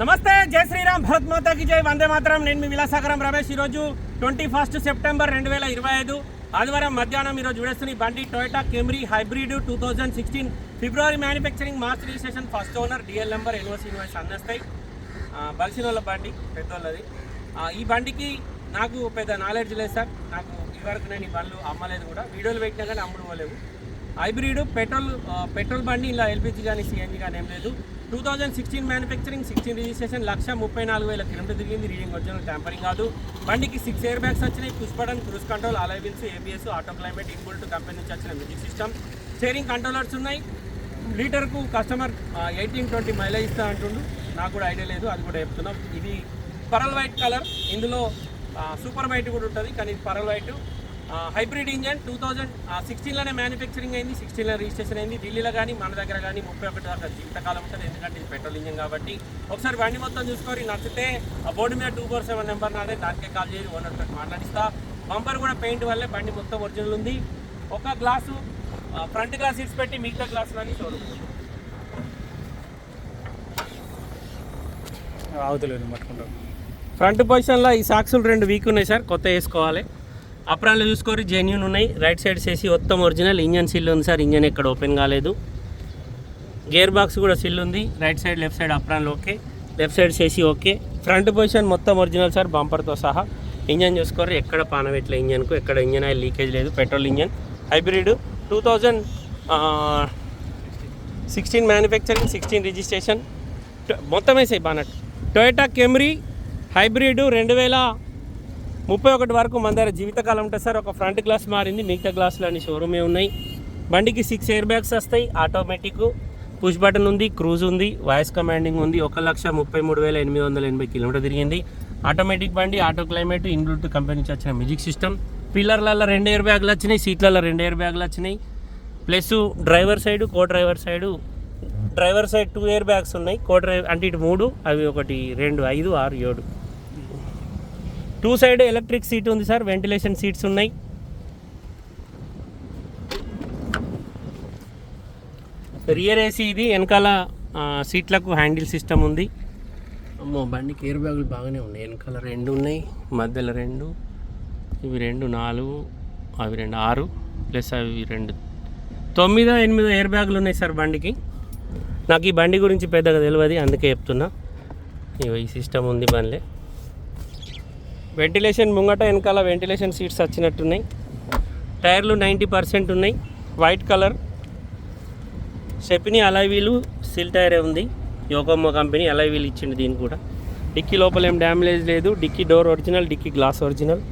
నమస్తే జై శ్రీరామ్ భరత్ మాతాకి జై వందే మాత్రం. నేను మీ విలాసాగరం రమేష్. ఈరోజు ట్వంటీ ఫస్ట్ సెప్టెంబర్ రెండు వేల ఇరవై ఐదు ఆదివారం మధ్యాహ్నం ఈరోజు చూడేస్తున్న ఈ బండి Toyota Camry hybrid two thousand sixteen February manufacturing March registration first owner DL number NOC invoice అందిస్తాయి. బలిసిన వాళ్ళ బండి పెద్దోళ్ళది. ఈ బండికి నాకు పెద్ద నాలెడ్జ్ లేదు సార్. నాకు ఇదివరకు నేను ఈ బండ్లు అమ్మలేదు కూడా. వీడియోలు పెట్టినా కానీ అమ్ముడు పోలేవు. హైబ్రిడ్ పెట్రోల్ పెట్రోల్ బండి ఇలా ఎల్పిజి కానీ సిఎన్జి కానీ ఏం లేదు. Two thousand sixteen manufacturing sixteen registration lakh ముప్పై నాలుగు వేల కిలోమీటర్ తిరిగింది రీడింగ్ ఒరిజినల్ ట్యాంపరింగ్ కాదు. బండికి సిక్స్ ఎయిర్ బ్యాగ్స్ వచ్చినాయి. Push button cruise control alloy ABS auto climate inbuilt company నుంచి వచ్చిన మ్యూజిక్ సిస్టమ్ స్టేరింగ్ కంట్రోలర్స్ ఉన్నాయి. లీటర్కు కస్టమర్ ఎయిటీన్ ట్వంటీ మైలేజ్ ఇస్తా అంటుండు. నాకు కూడా ఐడియా లేదు అది కూడా చెప్తున్నాం. ఇది పరల్ వైట్ కలర్ ఇందులో సూపర్ వైట్ కూడా ఉంటుంది కానీ ఇది pearl white hybrid engine two thousand సిక్స్టీన్లోనే manufacturing అయింది సిక్స్టీన్లో రిజిస్ట్రేషన్ అయింది. ఢిల్లీలో కానీ మన దగ్గర కానీ ముప్పై ఒకటి దాకా జీవితకాలం ఉంటుంది. ఎందుకంటే ఇది పెట్రోల్ ఇంజన్ కాబట్టి. ఒకసారి బండి మొత్తం చూసుకొని నచ్చితే ఆ బోర్డు మీద టూ ఫోర్ సెవెన్ నెంబర్ నాదే. దానికే కాల్ చేసి ఓనర్ తోటి మాట్లాడిస్తా. బంపర్ కూడా పెయింట్ వల్లే బండి మొత్తం ఒరిజినల్ ఉంది. ఒక గ్లాసు ఫ్రంట్ గ్లాస్ సీట్స్ పెట్టి మిగతా గ్లాసులన్నీ షోరూమ్ అవతలేదు పట్టుకుంటాం. ఫ్రంట్ పొజిషన్లో ఈ సాక్సులు రెండు వీక్ ఉన్నాయి సార్. కొత్త వేసుకోవాలి. అప్రాన్లు చూసుకోరు జెన్యున్ ఉన్నాయి. రైట్ సైడ్ చేసి మొత్తం ఒరిజినల్ ఇంజన్ సిల్ ఉంది సార్. ఇంజన్ ఎక్కడ ఓపెన్ కాలేదు. గేర్ బాక్స్ కూడా సిల్ ఉంది. రైట్ సైడ్ లెఫ్ట్ సైడ్ అప్రాన్లు ఓకే లెఫ్ట్ సైడ్ చేసి ఓకే ఫ్రంట్ పొజిషన్ మొత్తం ఒరిజినల్ సార్ బంపర్తో సహా. ఇంజన్ చూసుకోరు. ఎక్కడ పానవెట్ల ఇంజన్కు ఎక్కడ ఇంజన్ ఆయిల్ లీకేజ్ లేదు. Petrol engine hybrid two thousand sixteen manufacturing sixteen registration మొత్తం వేసాయి బానట్ టొయోటా కెమ్రీ హైబ్రిడ్ రెండు వేల ముప్పై ఒకటి వరకు మన దగ్గర జీవితకాలం ఉంటుంది సార్ ఒక ఫ్రంట్ గ్లాస్ మారింది మిగతా గ్లాసులు అన్ని షోరూమే ఉన్నాయి. బండికి సిక్స్ ఎయిర్ బ్యాగ్స్ వస్తాయి ఆటోమేటిక్ పుష్ బటన్ ఉంది క్రూజ్ ఉంది వాయిస్ కమాండింగ్ ఉంది. ఒక లక్ష ముప్పై మూడు వేల ఎనిమిది వందల ఎనభై కిలోమీటర్ తిరిగింది. ఆటోమేటిక్ బండి ఆటో క్లైమేట్ ఇన్బ్లూటూత్ కంపెనీ నుంచి వచ్చిన మ్యూజిక్ సిస్టమ్ పిల్లర్లలో రెండు ఎయిర్ బ్యాగులు వచ్చినాయి సీట్లలో రెండు ఎయిర్ బ్యాగులు వచ్చినాయి. Plus driver side co driver side driver side two air bags ఉన్నాయి కో డ్రైవర్ అంటే ఇటు మూడు అవి ఒకటి రెండు ఐదు ఆరు ఏడు. టూ సైడ్ ఎలక్ట్రిక్ సీట్ ఉంది సార్ వెంటిలేషన్ సీట్స్ ఉన్నాయి. రియర్ ఏసీ ఇది వెనకాల సీట్లకు హ్యాండిల్ సిస్టమ్ ఉంది. అమ్మో బండికి ఎయిర్ బ్యాగులు బాగానే ఉన్నాయి. వెనకాల రెండు ఉన్నాయి మధ్యలో రెండు ఇవి రెండు నాలుగు అవి రెండు ఆరు ప్లస్ అవి రెండు. తొమ్మిదో ఎనిమిదో ఎయిర్ బ్యాగులు ఉన్నాయి సార్ బండికి. నాకు ఈ బండి గురించి పెద్దగా తెలియదు అందుకే చెప్తున్నా. ఇవి ఈ సిస్టమ్ ఉంది బండ్లే. వెంటిలేషన్ ముంగట వెనకాల వెంటిలేషన్ సీట్స్ వచ్చినట్టున్నాయి. టైర్లు నైంటీ పర్సెంట్ ఉన్నాయి. White colour. Stepney alloy wheel seal టైరే ఉంది. యోకమ్మ కంపెనీ అలై వీల్ ఇచ్చింది దీనికి కూడా. డిక్కీ లోపల ఏం డ్యామేజ్ లేదు. Dickey door original dickey glass original.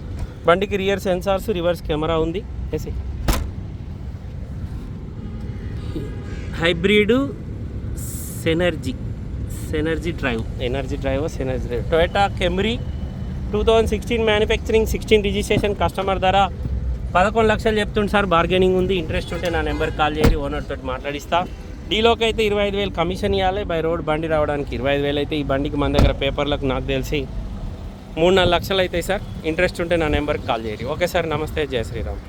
బండికి రియర్ సెన్సార్స్ రివర్స్ కెమెరా ఉంది. వేసి hybrid synergy. Synergy drive. Energy drive synergy drive Toyota Camry two thousand sixteen manufacturing sixteen registration customer ధర పదకొండు లక్షలు చెప్తుంది సార్. బార్గెనింగ్ ఉంది. ఇంట్రెస్ట్ ఉంటే నా నెంబర్కి కాల్ చేసి ఓనర్ తోటి మాట్లాడిస్తా. డీలోకి అయితే ఇరవై ఐదు వేలు కమిషన్ ఇవ్వాలి బై రోడ్ బండి రావడానికి ఇరవై ఐదు వేలు అయితే ఈ బండికి మన దగ్గర పేపర్లకు నాకు తెలిసి మూడు నాలుగు లక్షలు అవుతాయి సార్. ఇంట్రెస్ట్ ఉంటే నా నెంబర్కి కాల్ చేయరు ఓకే సార్. నమస్తే. జయ శ్రీరామ్.